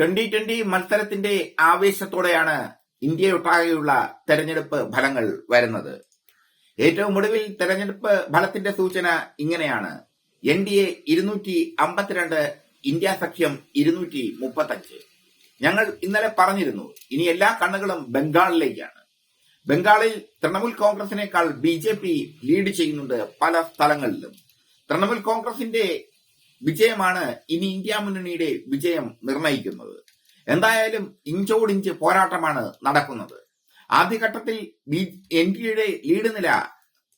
Twenty twenty മത്സരത്തിന്റെ ആവേശത്തോടെയാണ് ഇന്ത്യയൊട്ടാകെയുള്ള തെരഞ്ഞെടുപ്പ് ഫലങ്ങൾ വരുന്നത്. ഏറ്റവും ഒടുവിൽ തെരഞ്ഞെടുപ്പ് ഫലത്തിന്റെ സൂചന ഇങ്ങനെയാണ്. എൻ ഡി എ ഇരുന്നൂറ്റി അമ്പത്തിരണ്ട് ഇന്ത്യ സഖ്യം ഇരുന്നൂറ്റി മുപ്പത്തഞ്ച് ഞങ്ങൾ ഇന്നലെ പറഞ്ഞിരുന്നു ഇനി എല്ലാ കണ്ണുകളും ബംഗാളിലേക്കാണ്. ബംഗാളിൽ തൃണമൂൽ കോൺഗ്രസിനേക്കാൾ ബി ജെ പി ലീഡ് ചെയ്യുന്നുണ്ട് പല സ്ഥലങ്ങളിലും. തൃണമൂൽ കോൺഗ്രസിന്റെ വിജയമാണ് ഇനി ഇന്ത്യ മുന്നണിയുടെ വിജയം നിർണയിക്കുന്നത്. എന്തായാലും ഇഞ്ചോടിഞ്ച് പോരാട്ടമാണ് നടക്കുന്നത്. ആദ്യഘട്ടത്തിൽ ബി എൻ ഡി എയുടെ ലീഡ് നില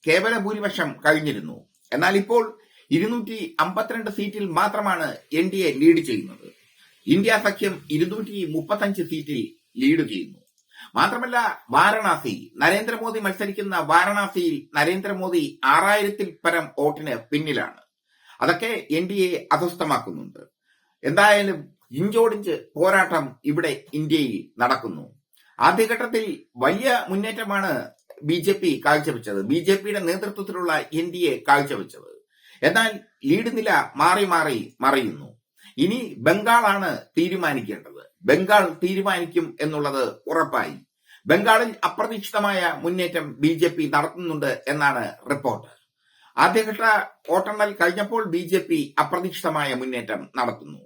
കേവല ഭൂരിപക്ഷം കഴിഞ്ഞിരുന്നു. എന്നാൽ ഇപ്പോൾ ഇരുന്നൂറ്റി അമ്പത്തിരണ്ട് സീറ്റിൽ മാത്രമാണ് എൻ ഡി എ ലീഡ് ചെയ്യുന്നത്. ഇന്ത്യ സഖ്യം ഇരുന്നൂറ്റി മുപ്പത്തഞ്ച് സീറ്റിൽ ലീഡ് ചെയ്യുന്നു. മാത്രമല്ല വാരണാസി നരേന്ദ്രമോദി മത്സരിക്കുന്ന വാരണാസിയിൽ നരേന്ദ്രമോദി ആറായിരത്തിൽ പരം വോട്ടിന് പിന്നിലാണ്. അതൊക്കെ എൻ ഡി എ അസ്വസ്ഥമാക്കുന്നുണ്ട് എന്തായാലും ഇഞ്ചോടിഞ്ച് പോരാട്ടം ഇവിടെ ഇന്ത്യയിൽ നടക്കുന്നു. ആദ്യഘട്ടത്തിൽ വലിയ മുന്നേറ്റമാണ് ബി ജെ പി കാഴ്ചവെച്ചത്. ബി ജെ പിയുടെ നേതൃത്വത്തിലുള്ള എൻ ഡി എ കാഴ്ചവെച്ചത്. എന്നാൽ ലീഡ് നില മാറി മാറി മറയുന്നു. ഇനി ബംഗാളാണ് തീരുമാനിക്കേണ്ടത്. ബംഗാൾ തീരുമാനിക്കും എന്നുള്ളത് ഉറപ്പായി. ബംഗാളിൽ അപ്രതീക്ഷിതമായ മുന്നേറ്റം ബി നടത്തുന്നുണ്ട് എന്നാണ് റിപ്പോർട്ട്. ആദ്യഘട്ട വോട്ടെണ്ണൽ കഴിഞ്ഞപ്പോൾ ബി ജെ പി അപ്രതീക്ഷിതമായ മുന്നേറ്റം നടത്തുന്നു.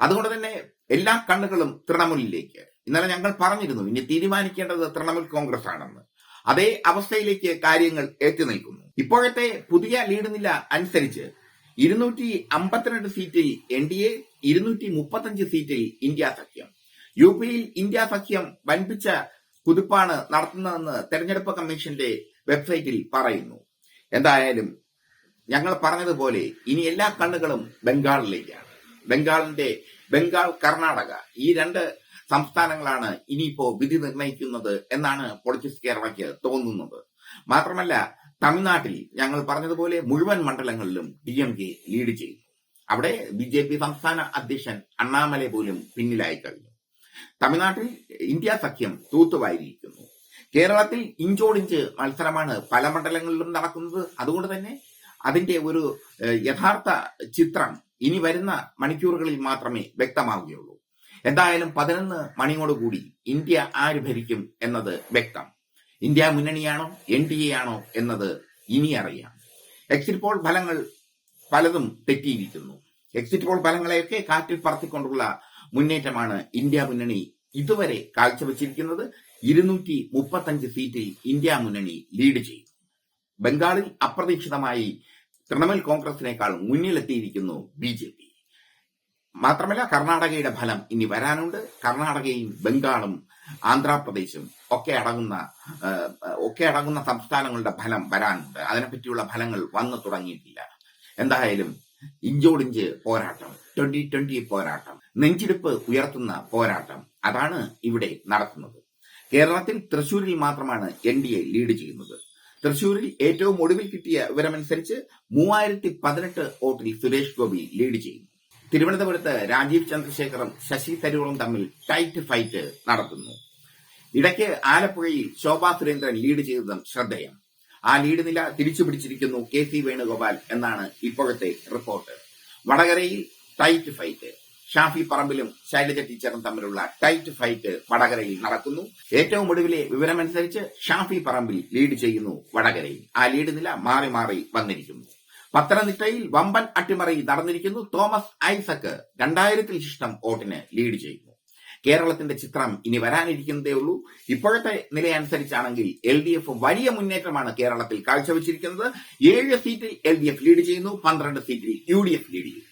അതുകൊണ്ട് തന്നെ എല്ലാ കണ്ണുകളും തൃണമൂലിലേക്ക്. ഇന്നലെ ഞങ്ങൾ പറഞ്ഞിരുന്നു ഇനി തീരുമാനിക്കേണ്ടത് തൃണമൂൽ കോൺഗ്രസ് ആണെന്ന് അതേ അവസ്ഥയിലേക്ക് കാര്യങ്ങൾ ഏറ്റു നിൽക്കുന്നു ഇപ്പോഴത്തെ പുതിയ ലീഡ് നില അനുസരിച്ച് ഇരുന്നൂറ്റി അമ്പത്തിരണ്ട് സീറ്റിൽ എൻ ഡി എ ഇരുന്നൂറ്റി മുപ്പത്തഞ്ച് സീറ്റിൽ ഇന്ത്യ സഖ്യം. യു പിയിൽ ഇന്ത്യ സഖ്യം വൻപിച്ച കുതിപ്പാണ് നടത്തുന്നതെന്ന് തെരഞ്ഞെടുപ്പ് കമ്മീഷന്റെ വെബ്സൈറ്റിൽ പറയുന്നു. എന്തായാലും ഞങ്ങൾ പറഞ്ഞതുപോലെ ഇനി എല്ലാ കണ്ണുകളും ബംഗാളിലേക്കാണ്. ബംഗാളിന്റെ ബംഗാൾ കർണാടക ഈ രണ്ട് സംസ്ഥാനങ്ങളാണ് ഇനിയിപ്പോ വിധി നിർണയിക്കുന്നത് എന്നാണ് പൊളിറ്റിക്സ് കേരളയ്ക്ക് തോന്നുന്നത്. മാത്രമല്ല തമിഴ്നാട്ടിൽ ഞങ്ങൾ പറഞ്ഞതുപോലെ മുഴുവൻ മണ്ഡലങ്ങളിലും ഡി എം കെ ലീഡ് ചെയ്യുന്നു. അവിടെ ബി ജെ പി സംസ്ഥാന അധ്യക്ഷൻ അണ്ണാമലെ പോലും പിന്നിലായി കഴിഞ്ഞു. തമിഴ്നാട്ടിൽ ഇന്ത്യ സഖ്യം തൂത്തുവായിരിക്കുന്നു കേരളത്തിൽ ഇഞ്ചോടിഞ്ച് മത്സരമാണ് പല മണ്ഡലങ്ങളിലും നടക്കുന്നത്. അതുകൊണ്ട് തന്നെ അതിന്റെ ഒരു യഥാർത്ഥ ചിത്രം ഇനി വരുന്ന മണിക്കൂറുകളിൽ മാത്രമേ വ്യക്തമാവുകയുള്ളൂ. എന്തായാലും പതിനൊന്ന് മണിയോടുകൂടി ഇന്ത്യ ആര് ഭരിക്കും എന്നത് വ്യക്തം. ഇന്ത്യ മുന്നണിയാണോ എൻ ഡി എ ആണോ എന്നത് ഇനി അറിയാം. എക്സിറ്റ് പോൾ ഫലങ്ങൾ പലതും തെറ്റിയിരിക്കുന്നു. എക്സിറ്റ് പോൾ ഫലങ്ങളെയൊക്കെ കാറ്റിൽ പറത്തിക്കൊണ്ടുള്ള മുന്നേറ്റമാണ് ഇന്ത്യ മുന്നണി ഇതുവരെ കാഴ്ചവെച്ചിരിക്കുന്നത്. ഇരുന്നൂറ്റി മുപ്പത്തഞ്ച് സീറ്റിൽ ഇന്ത്യ മുന്നണി ലീഡ് ചെയ്യും. ബംഗാളിൽ അപ്രതീക്ഷിതമായി തൃണമൂൽ കോൺഗ്രസിനേക്കാൾ മുന്നിലെത്തിയിരിക്കുന്നു ബി ജെ പി. മാത്രമല്ല കർണാടകയുടെ ഫലം ഇനി വരാനുണ്ട്. കർണാടകയും ബംഗാളും ആന്ധ്രാപ്രദേശും ഒക്കെ അടങ്ങുന്ന ഒക്കെ അടങ്ങുന്ന സംസ്ഥാനങ്ങളുടെ ഫലം വരാനുണ്ട്. അതിനെപ്പറ്റിയുള്ള ഫലങ്ങൾ വന്നു തുടങ്ങിയിട്ടില്ല. എന്തായാലും ഇഞ്ചോടിഞ്ച് പോരാട്ടം ട്വന്റി ട്വന്റി പോരാട്ടം നെഞ്ചിടിപ്പ് ഉയർത്തുന്ന പോരാട്ടം അതാണ് ഇവിടെ നടക്കുന്നത്. കേരളത്തിൽ തൃശൂരിൽ മാത്രമാണ് എൻ ഡി എ ലീഡ് ചെയ്യുന്നത്. തൃശൂരിൽ ഏറ്റവും ഒടുവിൽ കിട്ടിയ വിവരമനുസരിച്ച് മൂവായിരത്തി പതിനെട്ട് വോട്ടിൽ സുരേഷ് ഗോപി ലീഡ് ചെയ്യുന്നു തിരുവനന്തപുരത്ത് രാജീവ് ചന്ദ്രശേഖറും ശശി തരൂറും തമ്മിൽ ടൈറ്റ് ഫൈറ്റ് നടത്തുന്നു. ഇടയ്ക്ക് ആലപ്പുഴയിൽ ശോഭാ സുരേന്ദ്രൻ ലീഡ് ചെയ്തതും ശ്രദ്ധേയം. ആ ലീഡ് നില തിരിച്ചു പിടിച്ചിരിക്കുന്നു കെ സി വേണുഗോപാൽ എന്നാണ് ഇപ്പോഴത്തെ റിപ്പോർട്ട് വടകരയിൽ ടൈറ്റ് ഫൈറ്റ് ഷാഫി പറമ്പിലും ശൈലജ ടീച്ചറും തമ്മിലുള്ള ടൈറ്റ് ഫൈറ്റ് വടകരയിൽ നടക്കുന്നു. ഏറ്റവും ഒടുവിലെ വിവരമനുസരിച്ച് ഷാഫി പറമ്പിൽ ലീഡ് ചെയ്യുന്നു വടകരയിൽ. ആ ലീഡ് നില മാറി മാറി വന്നിരിക്കുന്നു. പത്തനംതിട്ടയിൽ വമ്പൻ അട്ടിമറി നടന്നിരിക്കുന്നു. തോമസ് ഐസക്ക് രണ്ടായിരത്തിൽ ശിഷ്ടം വോട്ടിന് ലീഡ് ചെയ്യുന്നു. കേരളത്തിന്റെ ചിത്രം ഇനി വരാനിരിക്കുന്നതേ ഉള്ളൂ. ഇപ്പോഴത്തെ നിലയനുസരിച്ചാണെങ്കിൽ എൽ ഡി എഫ് വലിയ മുന്നേറ്റമാണ് കേരളത്തിൽ കാഴ്ചവെച്ചിരിക്കുന്നത്. ഏഴ് സീറ്റിൽ എൽ ഡി എഫ് ലീഡ് ചെയ്യുന്നു. പന്ത്രണ്ട് സീറ്റിൽ യു ഡി എഫ് ലീഡ് ചെയ്യുന്നു.